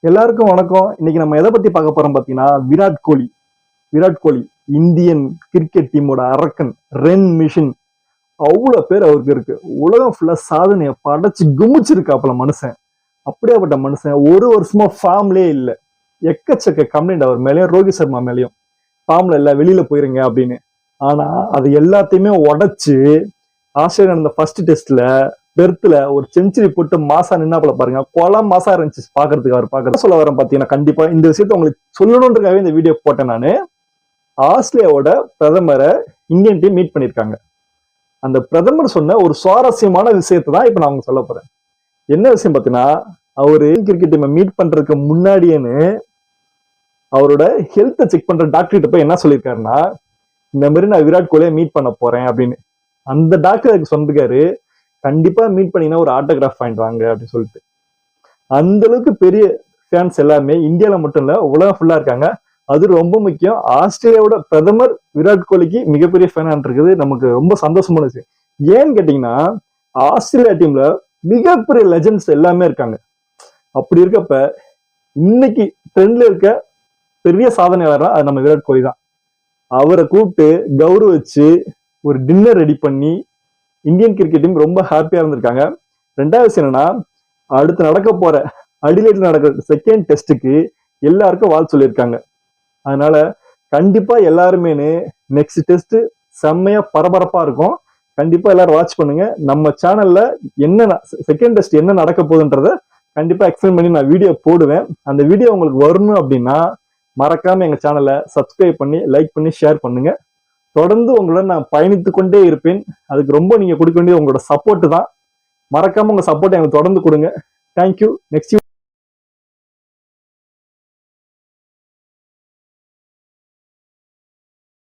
எல்லாருக்கும் வணக்கம். இன்னைக்கு நம்ம எதை பத்தி பார்க்க போறோம் பாத்தீங்கன்னா விராட் கோலி. விராட் கோலி இந்தியன் கிரிக்கெட் டீமோட அரக்கன் ரென் மிஷின் அவ்வளோ பேர் அவருக்கு இருக்கு. உலகம் ஃபுல்லா சாதனையை படைச்சு குமிச்சிருக்காப்புல மனுஷன். அப்படியாப்பட்ட மனுஷன். ஒரு வருஷமா ஃபார்ம்லேயே இல்லை. எக்கச்சக்க கம்ப்ளைண்ட் அவர் மேலேயும் ரோஹித் சர்மா மேலேயும். ஃபார்ம்ல இல்ல வெளியில போயிருங்க அப்படின்னு. ஆனா அது எல்லாத்தையுமே உடைச்சு ஆஸ்திரேலியா நடந்த ஃபர்ஸ்ட் டெஸ்ட்ல பெர்த்ல ஒரு செஞ்சுரி போட்டு மாசா நின்னாப்புல பாருங்க. கொலம் மாசா இருந்துச்சு பாக்குறதுக்கு அவர் பாக்குறது சொல்ல வரேன் பாத்தீங்கன்னா கண்டிப்பா இந்த விஷயத்த உங்களுக்கு சொல்லணுன்றக்காகவே இந்த வீடியோ போட்டேன் நானு. ஆஸ்திரேலியாவோட பிரதமரை இந்தியன் டீம் மீட் பண்ணிருக்காங்க. அந்த பிரதமர் சொன்ன ஒரு சுவாரஸ்யமான விஷயத்தை தான் இப்ப நான் அவங்க சொல்ல போறேன். என்ன விஷயம் பாத்தீங்கன்னா அவரு கிரிக்கெட் டீமை மீட் பண்றதுக்கு முன்னாடியேன்னு அவரோட ஹெல்த்தை செக் பண்ற டாக்டர் கிட்ட போய் என்ன சொல்லியிருக்காருன்னா இந்த மாதிரி நான் விராட் கோலியை மீட் பண்ண போறேன் அப்படின்னு. அந்த டாக்டர் சொன்னிருக்காரு கண்டிப்பா மீட் பண்ணீங்கன்னா ஒரு ஆட்டோகிராஃப் வாங்கிட்டு வாங்க அப்படின்னு சொல்லிட்டு. அந்த அளவுக்கு பெரிய ஃபேன்ஸ் எல்லாமே இந்தியால மட்டும் இல்ல உலகம் ஃபுல்லா இருக்காங்க. அது ரொம்ப முக்கியம். ஆஸ்திரேலியாவோட பிரதமர் விராட் கோலிக்கு மிகப்பெரிய ஃபேனான் இருக்குது நமக்கு ரொம்ப சந்தோஷமான விஷயம். ஏன்னு கேட்டீங்கன்னா ஆஸ்திரேலியா டீம்ல மிகப்பெரிய லெஜண்ட்ஸ் எல்லாமே இருக்காங்க. அப்படி இருக்கப்ப இன்னைக்கு ட்ரெண்ட்ல இருக்க பெரிய சாதனையாளர்னா அது நம்ம விராட் கோலி தான். அவரை கூப்பிட்டு கௌரவிச்சு ஒரு டின்னர் ரெடி பண்ணி இந்தியன் கிரிக்கெட் டீம் ரொம்ப ஹாப்பியா இருந்திருக்காங்க. ரெண்டாவது விஷயம் என்னன்னா அடுத்து நடக்க போற அடிலேட்ல நடக்கிற செகண்ட் டெஸ்ட்டுக்கு எல்லாருக்கும் வாழ் சொல்லியிருக்காங்க. அதனால கண்டிப்பா எல்லாருமே நெக்ஸ்ட் டெஸ்ட் செம்மையா பரபரப்பா இருக்கும். கண்டிப்பா எல்லாரும் வாட்ச் பண்ணுங்க. நம்ம சேனல்ல என்ன செகண்ட் டெஸ்ட் என்ன நடக்க போகுதுன்றத கண்டிப்பா எக்ஸ்பிளைன் பண்ணி நான் வீடியோ போடுவேன். அந்த வீடியோ உங்களுக்கு வரணும் அப்படின்னா மறக்காம எங்க சேனலை சப்ஸ்கிரைப் பண்ணி லைக் பண்ணி ஷேர் பண்ணுங்க. தொடர்ந்து உங்களுடன் நான் பயணித்து கொண்டே இருப்பேன். அதுக்கு ரொம்ப நீங்க கொடுக்க வேண்டியது உங்களோட சப்போர்ட் தான். மறக்காம உங்க சப்போர்ட் எனக்கு தொடர்ந்து கொடுங்க. Thank you next